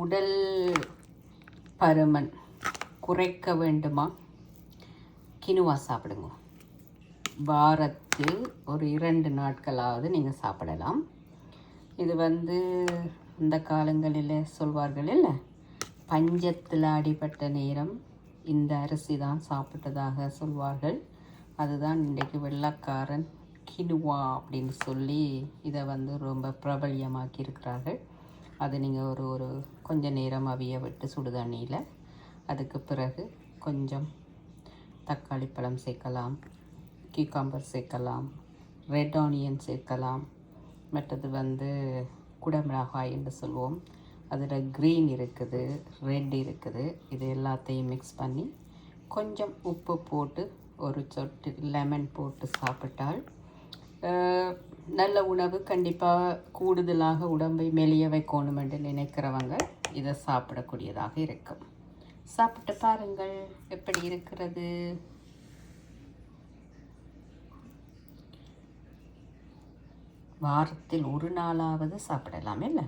உடல் பருமன் குறைக்க வேண்டுமா? கினுவா சாப்பிடுங்க. வாரத்தில் ஒரு இரண்டு நாட்களாவது நீங்கள் சாப்பிடலாம். இது வந்து இந்த காலங்களில் சொல்வார்கள் இல்லை பஞ்சத்தில் அடிபட்ட நேரம் இந்த அரிசி தான் சாப்பிட்டதாக சொல்வார்கள். அதுதான் இன்றைக்கு வெள்ளக்காரன் கினுவா அப்படின்னு சொல்லி இதை வந்து ரொம்ப பிரபல்யமாக்கி இருக்கிறார்கள் அது நீங்கள் ஒரு ஒரு கொஞ்சம் நேரம் அவிய விட்டு சுடுதண்ணியில் அதுக்கு பிறகு கொஞ்சம் தக்காளி பழம் சேர்க்கலாம் கியூகாம்பர் சேர்க்கலாம் ரெட் ஆனியன் சேர்க்கலாம். மற்றது வந்து குடமிளகாய் என்று சொல்லுவோம் அதில் க்ரீன் இருக்குது ரெட் இருக்குது. இது எல்லாத்தையும் மிக்ஸ் பண்ணி கொஞ்சம் உப்பு போட்டு ஒரு சொட்டு லெமன் போட்டு சாப்பிட்டால் நல்ல உணவு கண்டிப்பாக கூடுதலாக உடம்பை மெலிய வைக்கணும் என்று நினைக்கிறவங்க இதை சாப்பிடக்கூடியதாக இருக்கும். சாப்பிட்டு பாருங்கள் எப்படி இருக்கிறது? வாரத்தில் ஒரு நாளாவது சாப்பிடலாம் இல்லை